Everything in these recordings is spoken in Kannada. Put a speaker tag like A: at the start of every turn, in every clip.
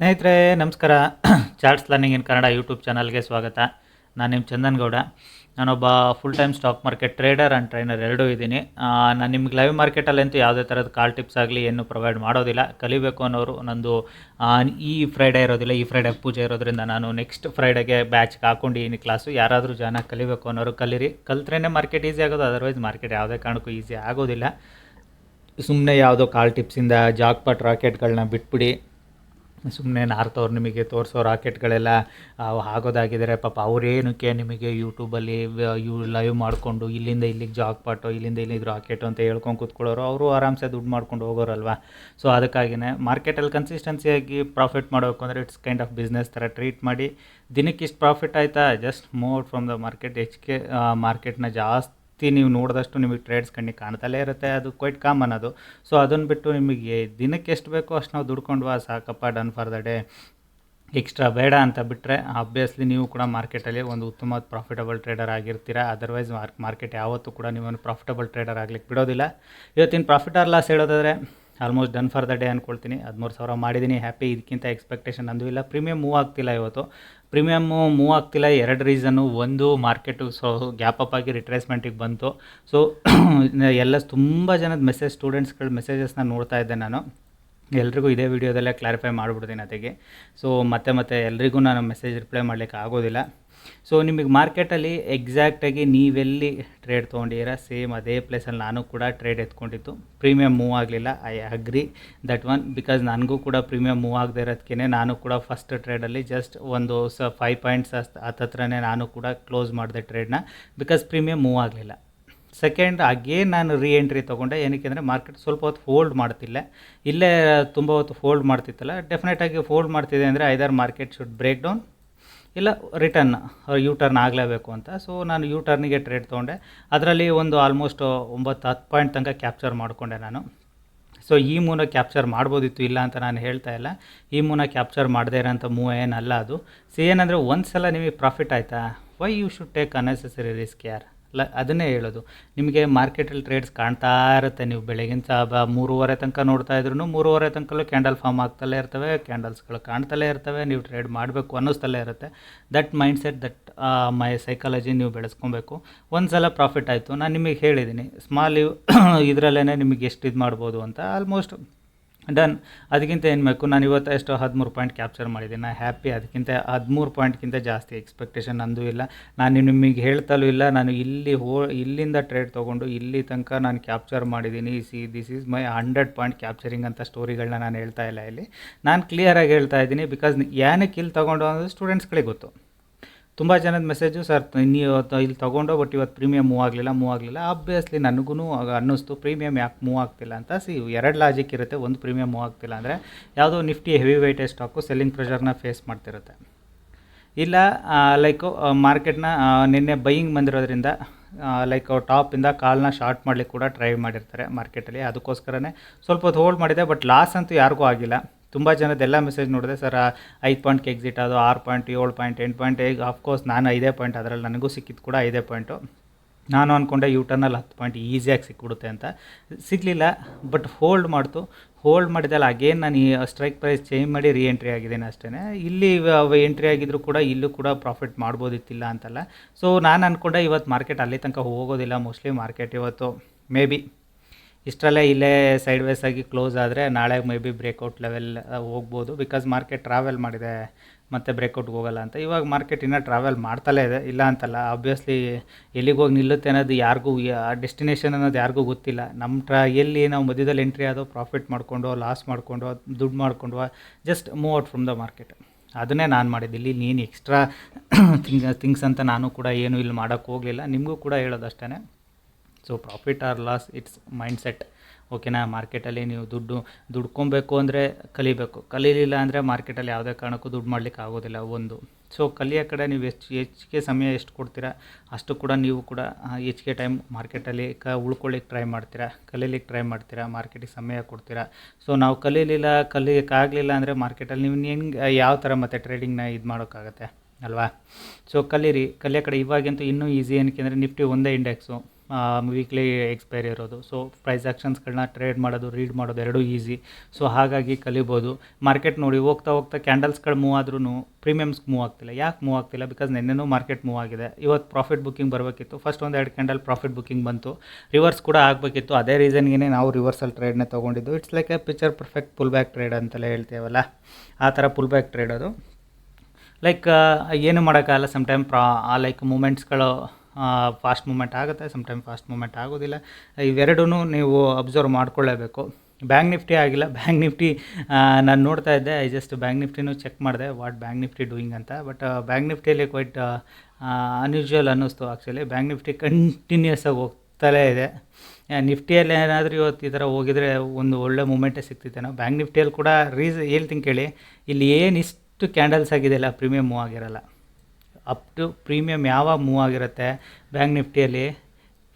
A: ಸ್ನೇಹಿತರೆ, ನಮಸ್ಕಾರ. Charts learning in Kannada YouTube ಚಾನಲ್ಗೆ ಸ್ವಾಗತ. ನಾನು ನಿಮ್ಮ ಚಂದನ್ ಗೌಡ ನಾನೊಬ್ಬ full time stock market trader and trainer ಎರಡೂ ಇದ್ದೀನಿ. ನಾನು ನಿಮ್ಗೆ ಲೈವ್ ಮಾರ್ಕೆಟಲ್ಲಂತೂ ಯಾವುದೇ ಥರದ ಕಾಲ್ ಟಿಪ್ಸ್ ಆಗಲಿ ಏನು ಪ್ರೊವೈಡ್ ಮಾಡೋದಿಲ್ಲ. ಕಲಿಬೇಕು ಅನ್ನೋರು ನಂದು ಈ ಫ್ರೈಡೇ ಇರೋದಿಲ್ಲ, ಈ ಫ್ರೈಡೇ ಪೂಜೆ ಇರೋದ್ರಿಂದ ನಾನು ನೆಕ್ಸ್ಟ್ ಫ್ರೈಡೆಗೆ ಬ್ಯಾಚ್ಗೆ ಏನು ಕ್ಲಾಸು ಯಾರಾದರೂ ಜನ ಕಲಿಬೇಕು ಅನ್ನೋರು ಕಲೀರಿ. ಕಲ್ತ್ರೇ ಮಾರ್ಕೆಟ್ ಈಸಿ ಆಗೋದು ಅದರ್ವೈಸ್ ಮಾರ್ಕೆಟ್ ಯಾವುದೇ ಕಾರಣಕ್ಕೂ ಈಸಿ ಆಗೋದಿಲ್ಲ. ಸುಮ್ಮನೆ ಯಾವುದೋ ಕಾಲ್ ಟಿಪ್ಸಿಂದ ಜಾಕ್ಪಾಟ್ ರಾಕೆಟ್ಗಳನ್ನ ಬಿಟ್ಬಿಡಿ. ಸುಮ್ಮನೆ ನಾರ್ತವ್ರು ನಿಮಗೆ ತೋರಿಸೋ ರಾಕೆಟ್ಗಳೆಲ್ಲ ಆಗೋದಾಗಿದ್ದಾರೆ ಪಾಪ ಅವರೇನಕ್ಕೆ ನಿಮಗೆ ಯೂಟ್ಯೂಬಲ್ಲಿ ಯು ಲೈವ್ ಮಾಡಿಕೊಂಡು ಇಲ್ಲಿಂದ ಇಲ್ಲಿಗೆ ಜಾಕ್ಪಾಟು ಇಲ್ಲಿಂದ ಇಲ್ಲಿಗೆ ರಾಕೆಟು ಅಂತ ಹೇಳ್ಕೊಂಡು ಕೂತ್ಕೊಳ್ಳೋರು, ಅವರು ಆರಾಮ್ಸೆ ದುಡ್ಡು ಮಾಡ್ಕೊಂಡು ಹೋಗೋರಲ್ವ? ಸೊ ಅದಕ್ಕಾಗಿಯೇ ಮಾರ್ಕೆಟಲ್ಲಿ ಕನ್ಸಿಸ್ಟೆನ್ಸಿಯಾಗಿ ಪ್ರಾಫಿಟ್ ಮಾಡಬೇಕು ಅಂದರೆ ಇಟ್ಸ್ ಕೈಂಡ್ ಆಫ್ ಬಿಸ್ನೆಸ್ ಥರ ಟ್ರೀಟ್ ಮಾಡಿ ದಿನಕ್ಕೆ ಇಷ್ಟು ಪ್ರಾಫಿಟ್ ಆಯಿತಾ just move from the market ಹೆಚ್ಚಿಗೆ ಮಾರ್ಕೆಟ್ನ ಜಾಸ್ತಿ ನೀವು ನೋಡಿದಷ್ಟು ನಿಮಗೆ ಟ್ರೇಡ್ಸ್ ಕಣ್ಣಿಗೆ ಕಾಣ್ತಲೇ ಇರುತ್ತೆ. ಅದು ಕ್ವೈಟ್ ಕಾಮನ್ ಅದು. ಸೊ ಅದನ್ನು ಬಿಟ್ಟು ನಿಮಗೆ ದಿನಕ್ಕೆ ಎಷ್ಟು ಬೇಕೋ ಅಷ್ಟು ನಾವು ದುಡ್ಕೊಂಡ್ವಾ ಸಾಕಪ್ಪ done for the day extra ಬೇಡ ಅಂತ ಬಿಟ್ಟರೆ ಆಬ್ವಿಯಸ್ಲಿ ನೀವು ಕೂಡ ಮಾರ್ಕೆಟಲ್ಲಿ ಒಂದು ಉತ್ತಮ ಪ್ರಾಫಿಟಬಲ್ ಟ್ರೇಡರ್ ಆಗಿರ್ತೀರಾ. ಅದರ್ವೈಸ್ ಮಾರ್ಕ್ ಮಾರ್ಕೆಟ್ ಯಾವತ್ತೂ ಕೂಡ ನೀವೊಂದು ಪ್ರಾಫಿಟಬಲ್ ಟ್ರೇಡರ್ ಆಗಲಿಕ್ಕೆ ಬಿಡೋದಿಲ್ಲ. ಇವತ್ತಿನ ಪ್ರಾಫಿಟ್ ಆರ್ ಲಾಸ್ ಹೇಳೋದಾದರೆ almost done for the day ಅಂದ್ಕೊಳ್ತೀನಿ ಹದಿಮೂರು ಸಾವಿರ ಮಾಡಿದ್ದೀನಿ ಹ್ಯಾಪಿ. ಇದಕ್ಕಿಂತ ಎಕ್ಸ್ಪೆಕ್ಟೇಷನ್ ಅಂದೂ ಇಲ್ಲ. ಪ್ರೀಮಿಯಮ್ ಮೂವ್ ಆಗ್ತಿಲ್ಲ ಇವತ್ತು. ಪ್ರೀಮಿಯಮ್ಮು ಮೂವ್ ಆಗ್ತಿಲ್ಲ, ಎರಡು ರೀಸನ್ನು. ಒಂದು ಮಾರ್ಕೆಟು, ಸೊ ಗ್ಯಾಪ್ ಅಪ್ ಆಗಿ ರಿಟ್ರೇಸ್ಮೆಂಟಿಗೆ ಬಂತು. ಸೊ ಎಲ್ಲ ತುಂಬ ಜನದ ಮೆಸೇಜ್, ಸ್ಟೂಡೆಂಟ್ಸ್ಗಳ ಮೆಸೇಜಸ್ನ ನೋಡ್ತಾ ಇದ್ದೆ ನಾನು. ಎಲ್ರಿಗೂ ಇದೇ ವಿಡಿಯೋದಲ್ಲೇ ಕ್ಲಾರಿಫೈ ಮಾಡಿಬಿಡ್ತೀನಿ ಅದಕ್ಕೆ ಸೊ ಮತ್ತೆ ಮತ್ತೆ ಎಲ್ರಿಗೂ ನಾನು ಮೆಸೇಜ್ ರಿಪ್ಲೈ ಮಾಡಲಿಕ್ಕೆ ಆಗೋದಿಲ್ಲ. ಸೊ ನಿಮಗೆ ಮಾರ್ಕೆಟಲ್ಲಿ ಎಕ್ಸಾಕ್ಟಾಗಿ ನೀವೆಲ್ಲಿ ಟ್ರೇಡ್ ತೊಗೊಂಡಿದ್ದೀರಾ ಸೇಮ್ ಅದೇ ಪ್ಲೇಸಲ್ಲಿ ನಾನು ಕೂಡ ಟ್ರೇಡ್ ಎತ್ಕೊಂಡಿತ್ತು ಪ್ರೀಮಿಯಮ್ ಮೂವ್ ಆಗಲಿಲ್ಲ I agree that one because ನನಗೂ ಕೂಡ ಪ್ರೀಮಿಯಮ್ ಮೂವ್ ಆಗದೆ ಇರೋದಕ್ಕೇ ನಾನು ಕೂಡ ಫಸ್ಟ್ ಟ್ರೇಡಲ್ಲಿ ಜಸ್ಟ್ ಒಂದು ಸ ಫೈವ್ ಪಾಯಿಂಟ್ಸ್ ಹತ್ತತ್ರನೇ ನಾನು ಕೂಡ ಕ್ಲೋಸ್ ಮಾಡಿದೆ ಟ್ರೇಡ್ನ ಬಿಕಾಸ್ ಪ್ರೀಮಿಯಮ್ ಮೂವ್ ಆಗಲಿಲ್ಲ. ಸೆಕೆಂಡ್ ಅಗೇನ್ ನಾನು ರೀ ಎಂಟ್ರಿ ತೊಗೊಂಡೆ. ಏನಕ್ಕೆ ಅಂದರೆ ಮಾರ್ಕೆಟ್ ಸ್ವಲ್ಪ ಹೊತ್ತು ಫೋಲ್ಡ್ ಮಾಡ್ತಿಲ್ಲ. ಇಲ್ಲೇ ತುಂಬ ಹೊತ್ತು ಫೋಲ್ಡ್ ಮಾಡ್ತಿತ್ತಲ್ಲ ಡೆಫಿನೆಟಾಗಿ ಫೋಲ್ಡ್ ಮಾಡ್ತಿದೆ ಅಂದರೆ either market should break down ಇಲ್ಲ ರಿಟರ್ನ್ ಯು ಟರ್ನ್ ಆಗಲೇಬೇಕು ಅಂತ. ಸೊ ನಾನು ಯು ಟರ್ನಿಗೆ ಟ್ರೇಡ್ ತೊಗೊಂಡೆ. ಅದರಲ್ಲಿ ಒಂದು ಆಲ್ಮೋಸ್ಟ್ ಒಂಬತ್ತು ಹತ್ತು ಪಾಯಿಂಟ್ ತನಕ ಕ್ಯಾಪ್ಚರ್ ಮಾಡಿಕೊಂಡೆ ನಾನು. ಸೊ ಈ ಮೂನ ಕ್ಯಾಪ್ಚರ್ ಮಾಡ್ಬೋದಿತ್ತು ಇಲ್ಲ ಅಂತ ನಾನು ಹೇಳ್ತಾ ಇಲ್ಲ. ಈ ಮೂನ ಕ್ಯಾಪ್ಚರ್ ಮಾಡದೇ ಇರೋಂಥ ಮೂವ್ ಏನಲ್ಲ ಅದು. ಸೊ ಏನಂದರೆ ಒಂದು ಸಲ ನಿಮಗೆ ಪ್ರಾಫಿಟ್ ಆಯಿತಾ? Why you should take unnecessary risk ಯಾರ್ ಲ, ಅದನ್ನೇ ಹೇಳೋದು. ನಿಮಗೆ ಮಾರ್ಕೆಟಲ್ಲಿ ಟ್ರೇಡ್ಸ್ ಕಾಣ್ತಾ ಇರುತ್ತೆ. ನೀವು ಬೆಳಗಿನ ಸಹ ಬ, ಮೂರುವರೆ ತನಕ ನೋಡ್ತಾ ಇದ್ರು ಮೂರುವರೆ ತನಕಲ್ಲೂ ಕ್ಯಾಂಡಲ್ ಫಾರ್ಮ್ ಆಗ್ತಲೇ ಇರ್ತವೆ ಕ್ಯಾಂಡಲ್ಸ್ಗಳು ಕಾಣ್ತಲೇ ಇರ್ತವೆ, ನೀವು ಟ್ರೇಡ್ ಮಾಡಬೇಕು ಅನ್ನಿಸ್ತಲೇ ಇರುತ್ತೆ. That mindset that my psychology ನೀವು ಬೆಳೆಸ್ಕೊಬೇಕು. ಒಂದು ಸಲ ಪ್ರಾಫಿಟ್ ಆಯಿತು. ನಾನು ನಿಮಗೆ ಹೇಳಿದ್ದೀನಿ ಸ್ಮಾಲ್ ಇದರಲ್ಲೇ ನಿಮಗೆ ಎಷ್ಟು ಇದು ಮಾಡ್ಬೋದು ಅಂತ. ಆಲ್ಮೋಸ್ಟ್ ಡನ್ ಅದಕ್ಕಿಂತ ಏನು ಬೇಕು? ನಾನು ಇವತ್ತು ಎಷ್ಟು ಹದಿಮೂರು ಪಾಯಿಂಟ್ ಕ್ಯಾಪ್ಚರ್ ಮಾಡಿದ್ದೀನಿ. ನಾನು ಹ್ಯಾಪಿ ಅದಕ್ಕಿಂತ ಹದಿಮೂರು ಪಾಯಿಂಟ್ಗಿಂತ ಜಾಸ್ತಿ ಎಕ್ಸ್ಪೆಕ್ಟೇಷನ್ ನಂದು ಇಲ್ಲ. ನಾನು ನಿಮಗೆ ಹೇಳ್ತಲೂ ಇಲ್ಲ. ನಾನು ಇಲ್ಲಿ ಹೋ, ಇಲ್ಲಿಂದ ಟ್ರೇಡ್ ತೊಗೊಂಡು ಇಲ್ಲಿ ತನಕ ನಾನು ಕ್ಯಾಪ್ಚರ್ ಮಾಡಿದ್ದೀನಿ. See this is my hundred point capturing ಅಂತ ಸ್ಟೋರಿಗಳನ್ನ ನಾನು ಹೇಳ್ತಾ ಇಲ್ಲ ಇಲ್ಲಿ. ನಾನು ಕ್ಲಿಯರಾಗಿ ಹೇಳ್ತಾ ಇದ್ದೀನಿ ಬಿಕಾಸ್ ಏನಕ್ಕೆ ಇಲ್ಲಿ ತೊಗೊಂಡು ಅನ್ನೋದು ಸ್ಟೂಡೆಂಟ್ಸ್ಗಳಿಗೆ ಗೊತ್ತು. ತುಂಬ ಜನದ ಮೆಸೇಜು ಸರ್ ಇವತ್ತು ಇಲ್ಲಿ ತೊಗೊಂಡು ಬಟ್ ಇವತ್ತು ಪ್ರೀಮಿಯಮ್ ಮೂವ್ ಆಗಲಿಲ್ಲ ಮೂವ್ ಆಗಲಿಲ್ಲ. ಆಬ್ವಿಯಸ್ಲಿ ನನಗೂ ಅನ್ನಿಸ್ತು ಪ್ರೀಮಿಯಮ್ ಯಾಕೆ ಮೂವ್ ಆಗ್ತಿಲ್ಲ ಅಂತ. ಸಿ ಎರಡು ಲಾಜಿಕ್ ಇರುತ್ತೆ, ಒಂದು ಪ್ರೀಮಿಯಮ್ ಮೂವ್ ಆಗ್ತಿಲ್ಲ ಅಂದರೆ ಯಾವುದೋ ನಿಫ್ಟಿ ಹೆವಿ ವೆಯ್ಟೇ ಸ್ಟಾಕು ಸೆಲ್ಲಿಂಗ್ ಪ್ರೆಷರ್ನ ಫೇಸ್ ಮಾಡ್ತಿರುತ್ತೆ. ಇಲ್ಲ ಲೈಕು ಮಾರ್ಕೆಟ್ನ ನಿನ್ನೆ ಬೈಯಿಂಗ್ ಬಂದಿರೋದ್ರಿಂದ ಲೈಕ್ ಟಾಪಿಂದ ಕಾಲ್ನ ಶಾರ್ಟ್ ಮಾಡಲಿಕ್ಕೆ ಕೂಡ ಟ್ರೈ ಮಾಡಿರ್ತಾರೆ ಮಾರ್ಕೆಟಲ್ಲಿ ಅದಕ್ಕೋಸ್ಕರನೇ ಸ್ವಲ್ಪ ಹೋಲ್ಡ್ ಮಾಡಿದೆ ಬಟ್ ಲಾಸ್ ಅಂತೂ ಯಾರಿಗೂ ಆಗಿಲ್ಲ. ತುಂಬ ಜನದೆಲ್ಲ ಮೆಸೇಜ್ ನೋಡಿದೆ, ಸರ್ ಐದು ಪಾಯಿಂಟ್ಗೆ ಎಕ್ಸಿಟ್ ಅದು, ಆರು ಪಾಯಿಂಟ್ ಏಳು ಪಾಯಿಂಟ್ ಎಂಟು ಪಾಯಿಂಟ್ ಈಗ ಆಫ್ಕೋರ್ಸ್ ನಾನು ಐದೇ ಪಾಯಿಂಟ್ ಅದರಲ್ಲಿ ನನಗೂ ಸಿಕ್ಕಿದ್ದು ಕೂಡ ಐದೇ ಪಾಯಿಂಟು ನಾನು ಅಂದ್ಕೊಂಡೆ ಯು ಟರ್ನಲ್ಲಿ ಹತ್ತು ಪಾಯಿಂಟ್ ಈಸಿಯಾಗಿ ಸಿಕ್ಬಿಡುತ್ತೆ ಅಂತ. ಸಿಗಲಿಲ್ಲ ಬಟ್ ಹೋಲ್ಡ್ ಮಾಡ್ತು. ಹೋಲ್ಡ್ ಮಾಡಿದಲ್ಲ ಅಗೇನ್ ನಾನು ಈ ಸ್ಟ್ರೈಕ್ ಪ್ರೈಸ್ ಚೇಂಜ್ ಮಾಡಿ ರೀ ಎಂಟ್ರಿ ಆಗಿದ್ದೇನೆ ಅಷ್ಟೇ ಇಲ್ಲಿ ಎಂಟ್ರಿ ಆಗಿದ್ರು ಕೂಡ ಇಲ್ಲೂ ಕೂಡ ಪ್ರಾಫಿಟ್ ಮಾಡ್ಬೋದಿತ್ತಿಲ್ಲ ಅಂತಲ್ಲ. ಸೊ ನಾನು ಅಂದ್ಕೊಂಡೆ ಇವತ್ತು ಮಾರ್ಕೆಟ್ ಅಲ್ಲಿ ತನಕ ಹೋಗೋದಿಲ್ಲ ಮೋಸ್ಟ್ಲಿ ಮಾರ್ಕೆಟ್ ಇವತ್ತು ಮೇ ಬಿ ಇಷ್ಟರಲ್ಲೇ ಇಲ್ಲೇ ಸೈಡ್ ವೇಸ್ ಆಗಿ ಕ್ಲೋಸ್ ಆದರೆ ನಾಳೆ ಮೇ ಬಿ ಬ್ರೇಕೌಟ್ ಲೆವೆಲ್ ಹೋಗ್ಬೋದು. ಬಿಕಾಸ್ ಮಾರ್ಕೆಟ್ ಟ್ರಾವೆಲ್ ಮಾಡಿದೆ, ಮತ್ತು ಬ್ರೇಕೌಟ್ಗೆ ಹೋಗಲ್ಲ ಅಂತ. ಇವಾಗ ಮಾರ್ಕೆಟ್ ಇನ್ನೂ ಟ್ರಾವೆಲ್ ಮಾಡ್ತಲೇ ಇದೆ. ಇಲ್ಲ ಅಂತಲ್ಲ ಆಬ್ವಿಯಸ್ಲಿ ಎಲ್ಲಿಗೆ ಹೋಗಿ ನಿಲ್ಲುತ್ತೆ ಅನ್ನೋದು ಯಾರಿಗೂ ಡೆಸ್ಟಿನೇಷನ್ ಅನ್ನೋದು ಯಾರಿಗೂ ಗೊತ್ತಿಲ್ಲ. ನಮ್ಮ ಟ್ರಾ, ಎಲ್ಲಿ ನಾವು ಮಧ್ಯದಲ್ಲಿ ಎಂಟ್ರಿ ಆದೋ ಪ್ರಾಫಿಟ್ ಮಾಡಿಕೊಂಡು ಲಾಸ್ ಮಾಡಿಕೊಂಡು ದುಡ್ಡು ಮಾಡಿಕೊಂಡು just move out from the market ಅದನ್ನೇ ನಾನು ಮಾಡಿದ್ದು. ಇಲ್ಲಿ ನೀನು ಎಕ್ಸ್ಟ್ರಾ ಥಿಂಗ್ ಥಿಂಗ್ಸ್ ಅಂತ ನಾನು ಕೂಡ ಏನು ಇಲ್ಲಿ ಮಾಡೋಕ್ಕೆ ಹೋಗಲಿಲ್ಲ. ನಿಮಗೂ ಕೂಡ ಹೇಳೋದು ಅಷ್ಟೇ so profit or loss it's mindset ಓಕೆನಾ ಮಾರ್ಕೆಟಲ್ಲಿ ನೀವು ದುಡ್ಡು, ದುಡ್ಕೊಬೇಕು ಅಂದರೆ ಕಲಿಬೇಕು. ಕಲೀಲಿಲ್ಲ ಅಂದರೆ ಮಾರ್ಕೆಟಲ್ಲಿ ಯಾವುದೇ ಕಾರಣಕ್ಕೂ ದುಡ್ಡು ಮಾಡಲಿಕ್ಕೆ ಆಗೋದಿಲ್ಲ, ಒಂದು. ಸೊ ಕಲಿಯೋ ಕಡೆ ನೀವು ಎಷ್ಟು ಹೆಚ್ಚಿಗೆ ಸಮಯ ಎಷ್ಟು ಕೊಡ್ತೀರಾ? ಅಷ್ಟು ಕೂಡ ನೀವು ಕೂಡ ಹೆಚ್ಚಿಗೆ ಟೈಮ್ ಮಾರ್ಕೆಟಲ್ಲಿ ಕ, ಉಳ್ಕೊಳ್ಳಿಕ್ಕೆ ಟ್ರೈ ಮಾಡ್ತೀರಾ? ಕಲೀಲಿಕ್ಕೆ ಟ್ರೈ ಮಾಡ್ತೀರಾ? ಮಾರ್ಕೆಟಿಗೆ ಸಮಯ ಕೊಡ್ತೀರಾ? ಸೊ ನಾವು ಕಲೀಲಿಲ್ಲ ಕಲಿಯೋಕ್ಕಾಗಲಿಲ್ಲ ಅಂದರೆ ಮಾರ್ಕೆಟಲ್ಲಿ ನೀವು ಹೆಂಗೆ, ಯಾವ ಥರ ಮತ್ತೆ ಟ್ರೇಡಿಂಗ್ನ ಇದು ಮಾಡೋಕ್ಕಾಗತ್ತೆ? ಅಲ್ವಾ? ಸೊ ಕಲೀರಿ. ಕಲಿಯೋ ಕಡೆ ಇವಾಗಂತೂ ಇನ್ನೂ ಈಸಿ ಏನಕ್ಕೆ ಅಂದರೆ ನಿಫ್ಟಿ ಒಂದೇ ಇಂಡೆಕ್ಸು ವೀಕ್ಲಿ ಎಕ್ಸ್ಪೈರಿ ಇರೋದು. ಸೊ ಪ್ರೈಸ್ ಆ್ಯಕ್ಷನ್ಸ್ಗಳನ್ನ ಟ್ರೇಡ್ ಮಾಡೋದು ರೀಡ್ ಮಾಡೋದು ಎರಡೂ ಈಸಿ ಸೊ ಹಾಗಾಗಿ ಕಲಿಬೋದು. ಮಾರ್ಕೆಟ್ ನೋಡಿ, ಹೋಗ್ತಾ ಹೋಗ್ತಾ ಕ್ಯಾಂಡಲ್ಸ್ಗಳು ಮೂವ್ ಆದ್ರೂ ಪ್ರೀಮಿಯಮ್ಸ್ಗೆ ಮೂವ್ ಆಗ್ತಿಲ್ಲ. ಯಾಕೆ ಮೂವ್ ಆಗ್ತಿಲ್ಲ? ಬಿಕಾಸ್ ನಿನ್ನೆನೂ ಮಾರ್ಕೆಟ್ ಮೂವ್ ಆಗಿದೆ. ಇವತ್ತು ಪ್ರಾಫಿಟ್ ಬುಕ್ಕಿಂಗ್ ಬರಬೇಕಿತ್ತು. ಫಸ್ಟ್ ಒಂದು ಎರಡು ಕ್ಯಾಂಡಲ್ ಪ್ರಾಫಿಟ್ ಬುಕ್ಕಿಂಗ್ ಬಂತು. ರಿವರ್ಸ್ ಕೂಡ ಆಗಬೇಕಿತ್ತು. ಅದೇ ರೀಸನ್ಗೆ ನಾವು ರಿವರ್ಸಲ್ ಟ್ರೇಡ್ನೇ ತೊಗೊಂಡಿದ್ದು. It's like a picture perfect pull back trade ಅಂತಲೇ ಹೇಳ್ತೀವಲ್ಲ? ಆ ಥರ ಪುಲ್ ಬ್ಯಾಕ್ ಟ್ರೇಡ್ ಅದು ಲೈಕ್ ಏನು ಮಾಡೋಕ್ಕಾಗಲ್ಲ? ಸಮ್ ಟೈಮ್ ಪ್ರಾ ಲೈಕ್ ಮೂಮೆಂಟ್ಸ್ಗಳು ಫಾಸ್ಟ್ ಮೂಮೆಂಟ್ ಆಗುತ್ತೆ ಸಮ್ ಟೈಮ್ ಫಾಸ್ಟ್ ಮೂಮೆಂಟ್ ಆಗೋದಿಲ್ಲ. ಇವೆರಡೂ ನೀವು ಅಬ್ಸರ್ವ್ ಮಾಡ್ಕೊಳ್ಳೇಬೇಕು. ಬ್ಯಾಂಕ್ ನಿಫ್ಟಿ ಆಗಿಲ್ಲ. ಬ್ಯಾಂಕ್ ನಿಫ್ಟಿ ನಾನು ನೋಡ್ತಾ ಇದ್ದೆ. ಐ ಜಸ್ಟ್ ಬ್ಯಾಂಕ್ ನಿಫ್ಟಿನೂ ಚೆಕ್ ಮಾಡಿದೆ. ವಾಟ್ ಬ್ಯಾಂಕ್ ನಿಫ್ಟಿ ಡೂಯಿಂಗ್ ಅಂತ. ಬಟ್ ಬ್ಯಾಂಕ್ ನಿಫ್ಟಿಯಲ್ಲಿ ಕ್ವೈಟ್ ಅನ್ಯೂಶ್ವಲ್ ಅನ್ನಿಸ್ತು ಆ್ಯಕ್ಚುಲಿ ಬ್ಯಾಂಕ್ ನಿಫ್ಟಿ ಕಂಟಿನ್ಯೂಸ್ ಆಗಿ ಹೋಗ್ತಲೇ ಇದೆ. ನಿಫ್ಟಿಯಲ್ಲಿ ಏನಾದರೂ ಇವತ್ತು ಈ ಥರ ಹೋಗಿದರೆ ಒಂದು ಒಳ್ಳೆ ಮೂಮೆಂಟೇ ಸಿಗ್ತಿತ್ತೇನೋ. ಬ್ಯಾಂಕ್ ನಿಫ್ಟಿಯಲ್ಲಿ ಕೂಡ ರೀಸ್ ಹೇಳ್ತೀನಿ ಕೇಳಿ. ಇಲ್ಲಿ ಏನು ಇಷ್ಟು ಕ್ಯಾಂಡಲ್ಸ್ ಆಗಿದೆಯಲ್ಲ ಪ್ರೀಮಿಯಮ್ ಆಗಿರಲ್ಲ. ಅಪ್ ಟು ಪ್ರೀಮಿಯಮ್ ಯಾವಾಗ ಮೂವ್ ಆಗಿರುತ್ತೆ? ಬ್ಯಾಂಕ್ ನಿಫ್ಟಿಯಲ್ಲಿ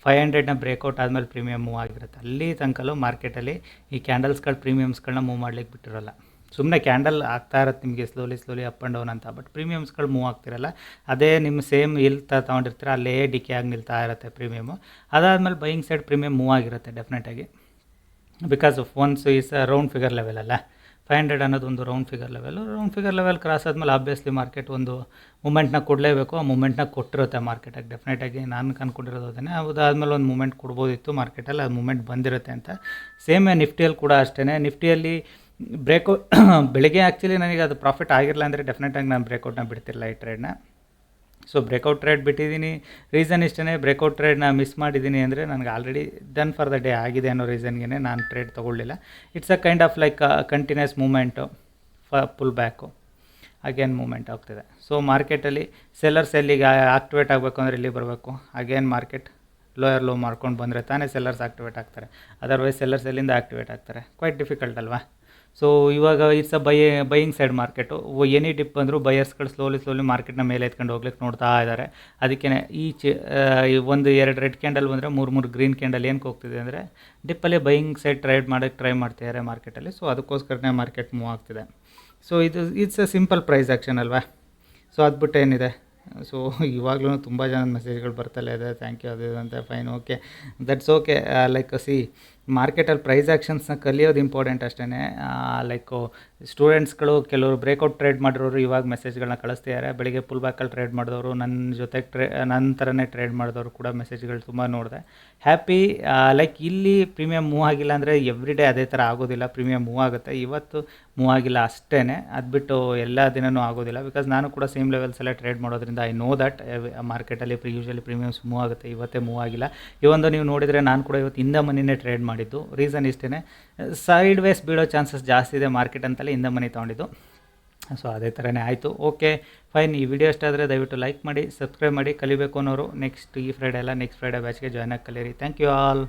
A: ಫೈವ್ ಹಂಡ್ರೆಡ್ನ ಬ್ರೇಕೌಟ್ ಆದಮೇಲೆ ಪ್ರೀಮಿಯಮ್ ಮೂವ್ ಆಗಿರುತ್ತೆ. ಅಲ್ಲಿ ತನಕಲ್ಲೂ ಮಾರ್ಕೆಟಲ್ಲಿ ಈ ಕ್ಯಾಂಡಲ್ಸ್ಗಳು ಪ್ರೀಮಿಯಮ್ಸ್ಗಳನ್ನ ಮೂವ್ ಮಾಡ್ಲಿಕ್ಕೆ ಬಿಟ್ಟಿರೋಲ್ಲ. ಸುಮ್ಮನೆ ಕ್ಯಾಂಡಲ್ ಆಗ್ತಾ ಇರುತ್ತೆ ನಿಮಗೆ slowly slowly up and down ಅಂತ. ಬಟ್ ಪ್ರೀಮಿಯಮ್ಸ್ಗಳು ಮೂವ್ ಆಗ್ತಿರಲ್ಲ. ಅದೇ ನಿಮ್ಮ ಸೇಮ್ ಇಲ್ತ ತೊಗೊಂಡಿರ್ತೀರ, ಅಲ್ಲೇ ಡಿಕೆ ಆಗಿ ನಿಲ್ತಾ ಇರುತ್ತೆ ಪ್ರೀಮಿಯಮು ಅದಾದಮೇಲೆ ಬೈಯಿಂಗ್ ಸೈಡ್ ಪ್ರೀಮಿಯಮ್ ಮೂವ್ ಆಗಿರುತ್ತೆ ಡೆಫಿನೆಟಾಗಿ because once is round figure level ಅಲ್ಲ. ಫೈವ್ ಹಂಡ್ರೆಡ್ ಅನ್ನೋದು ಒಂದು round figure level round figure level cross ಆದಮೇಲೆ ಆಬ್ವಿಯಸ್ಲಿ ಮಾರ್ಕೆಟ್ ಒಂದು ಮೂಮೆಂಟ್ನ ಕೊಡಲೇಬೇಕು. ಆ ಮೂಮೆಂಟ್ನ ಕೊಟ್ಟಿರುತ್ತೆ ಮಾರ್ಕೆಟಾಗಿ ಡೆಫಿನೆಟಾಗಿ ನಾನು ಅನ್ಕೊಂಡಿರೋದು ಅದನ್ನೇ ಅದಾದಮೇಲೆ ಒಂದು ಮೂಮೆಂಟ್ ಕೊಡ್ಬೋದಿತ್ತು ಮಾರ್ಕೆಟಲ್ಲಿ ಅದು ಮೂಮೆಂಟ್ ಬಂದಿರುತ್ತೆ ಅಂತ. ಸೇಮ್ ನಿಫ್ಟಿಯಲ್ಲಿ ಕೂಡ ಅಷ್ಟೇ ನಿಫ್ಟಿಯಲ್ಲಿ ಬ್ರೇಕ್ ಬೆಳಗ್ಗೆ ಆ್ಯಕ್ಚುಲಿ ನನಗೆ ಅದು ಪ್ರಾಫಿಟ್ ಆಗಿರಲ್ಲ ಅಂದರೆ ಡೆಫಿನೆಟಾಗಿ ನಾನು ಬ್ರೇಕೌಟ್ನ ಬಿಡ್ತಿರಲ್ಲ ಈ ಟ್ರೇಡ್ನ ಸೊ ಬ್ರೇಕೌಟ್ ಟ್ರೇಡ್ ಬಿಟ್ಟಿದ್ದೀನಿ. ರೀಸನ್ ಇಷ್ಟೇ ಬ್ರೇಕೌಟ್ ಟ್ರೇಡ್ನ ಮಿಸ್ ಮಾಡಿದ್ದೀನಿ ಅಂದರೆ ನನಗೆ already done for the day ಆಗಿದೆ ಅನ್ನೋ ರೀಸನ್ಗೇ ನಾನು trade ತೊಗೊಳ್ಳಿಲ್ಲ. It's a kind of like continuous moment ಫ ಪುಲ್ ಬ್ಯಾಕು ಅಗೇನ್ ಮೂಮೆಂಟ್ ಆಗ್ತಿದೆ. ಸೊ ಮಾರ್ಕೆಟಲ್ಲಿ ಸೆಲ್ಲರ್ಸ್ ಎಲ್ಲಿಗೆ ಆಕ್ಟಿವೇಟ್ ಆಗಬೇಕು ಅಂದರೆ ಇಲ್ಲಿ ಬರಬೇಕು? ಅಗೇನ್ ಮಾರ್ಕೆಟ್ ಲೋಯರ್ ಲೋ ಮಾಡ್ಕೊಂಡು ಬಂದರೆ ತಾನೇ ಸೆಲ್ಲರ್ಸ್ ಆಕ್ಟಿವೇಟ್ ಆಗ್ತಾರೆ. ಅದರ್ವೈಸ್ ಸೆಲ್ಲರ್ಸ್ ಎಲ್ಲಿಂದ ಆಕ್ಟಿವೇಟ್ ಆಗ್ತಾರೆ? ಕ್ವೈಟ್ ಡಿಫಿಕಲ್ಟ್ ಅಲ್ವಾ? ಸೊ ಇವಾಗ it's a buy buying side market any dip ಬಂದರೂ ಬಯರ್ಸ್ಗಳು ಸ್ಲೋಲಿ ಸ್ಲೋಲಿ ಮಾರ್ಕೆಟ್ನ ಮೇಲೆ ಎತ್ಕೊಂಡು ಹೋಗ್ಲಿಕ್ಕೆ ನೋಡ್ತಾ ಇದ್ದಾರೆ ಅದಕ್ಕೆ ಈ ಒಂದು ಎರಡು ರೆಡ್ ಕ್ಯಾಂಡಲ್ ಬಂದರೆ ಮೂರು ಮೂರು ಗ್ರೀನ್ ಕ್ಯಾಂಡಲ್ ಏನಕ್ಕೆ ಹೋಗ್ತಿದೆ ಅಂದರೆ ಡಿಪ್ಪಲ್ಲಿ ಬೈಯಿಂಗ್ ಸೈಡ್ ಟ್ರೈಡ್ ಮಾಡೋಕ್ಕೆ ಟ್ರೈ ಮಾಡ್ತಿದ್ದಾರೆ ಮಾರ್ಕೆಟಲ್ಲಿ ಸೊ ಅದಕ್ಕೋಸ್ಕರನೇ ಮಾರ್ಕೆಟ್ ಮೂವ್ ಆಗ್ತಿದೆ. ಸೊ ಇದು it's a simple price action ಅಲ್ವಾ? ಸೊ ಅದು ಬಿಟ್ಟು ಏನಿದೆ? ಸೊ ಇವಾಗಲೂ ತುಂಬ ಜನ ಮೆಸೇಜ್ಗಳು ಬರ್ತಲೇ ಇದೆ. ಥ್ಯಾಂಕ್ ಯು ಅದು ಅಂತ fine okay that's okay like see ಮಾರ್ಕೆಟಲ್ಲಿ ಪ್ರೈಸ್ ಆ್ಯಕ್ಷನ್ಸ್ನ ಕಲಿಯೋದು ಇಂಪಾರ್ಟೆಂಟ್ ಅಷ್ಟೇ ಲೈಕು ಸ್ಟೂಡೆಂಟ್ಸ್ಗಳು ಕೆಲವರು ಬ್ರೇಕೌಟ್ ಟ್ರೇಡ್ ಮಾಡಿರೋರು ಇವಾಗ ಮೆಸೇಜ್ಗಳನ್ನ ಕಳಿಸ್ತಿದ್ದಾರೆ ಬೆಳಿಗ್ಗೆ ಪುಲ್ ಬ್ಯಾಕಲ್ಲಿ ಟ್ರೇಡ್ ಮಾಡಿದವರು ನನ್ನ ಜೊತೆಗೆ ಟ್ರೇ ನನ್ನ ಥರನೇ ಟ್ರೇಡ್ ಮಾಡಿದವರು ಕೂಡ ಮೆಸೇಜ್ಗಳು ತುಂಬ ನೋಡಿದೆ. ಹ್ಯಾಪಿ ಲೈಕ್ ಇಲ್ಲಿ ಪ್ರೀಮಿಯಮ್ ಮೂವ್ ಆಗಿಲ್ಲ ಅಂದರೆ ಎವ್ರಿ ಡೇ ಅದೇ ಥರ ಆಗೋದಿಲ್ಲ. ಪ್ರೀಮಿಯಮ್ ಮೂವ್ ಆಗುತ್ತೆ. ಇವತ್ತು ಮೂವ್ ಆಗಿಲ್ಲ ಅಷ್ಟೇ ಅದು ಬಿಟ್ಟು ಎಲ್ಲ ದಿನವೂ ಆಗೋದಿಲ್ಲ. ಬಿಕಾಸ್ ನಾನು ಕೂಡ ಸೇಮ್ ಲೆವೆಲ್ಸಲ್ಲೇ ಟ್ರೇಡ್ ಮಾಡೋದ್ರಿಂದ ಐ ನೋ ದಟ್ ಮಾರ್ಕೆಟಲ್ಲಿ ಪ್ರಿ ಯೂಶಲಿ ಪ್ರೀಮಿಯಮ್ಸ್ ಮೂವ್ ಆಗುತ್ತೆ. ಇವತ್ತೇ ಮೂವ್ ಆಗಿಲ್ಲ. ಇವೊಂದು ನೀವು ನೋಡಿದರೆ ನಾನು ಕೂಡ ಇವತ್ತು ಹಿಂದೆ ಮನಿನೇ ಟ್ರೇಡ್ ಮಾಡಿದ್ದು. ರೀಸನ್ ಇಷ್ಟೇ ಸೈಡ್ ವೇಸ್ ಬೀಳೋ ಚಾನ್ಸಸ್ ಜಾಸ್ತಿ ಇದೆ ಮಾರ್ಕೆಟ್ ಅಂತಲೇ ಇಂದ ಮನಿ ತೊಗೊಂಡಿದ್ದು. ಸೊ ಅದೇ ಥರನೇ ಆಯಿತು. ಓಕೆ ಫೈನ್ ಈ ವಿಡಿಯೋ ಇಷ್ಟ ಆದರೆ ದಯವಿಟ್ಟು ಲೈಕ್ ಮಾಡಿ ಸಬ್ಸ್ಕ್ರೈಬ್ ಮಾಡಿ, ಕಲಿಬೇಕು ಅನ್ನೋರು ನೆಕ್ಸ್ಟ್ ಈ ಫ್ರೈಡೆ ಎಲ್ಲ ನೆಕ್ಸ್ಟ್ ಫ್ರೈಡೆ ಬ್ಯಾಚ್ಗೆ ಜಾಯ್ನ್ ಆಗಿ ಕಲೀರಿ. Thank you all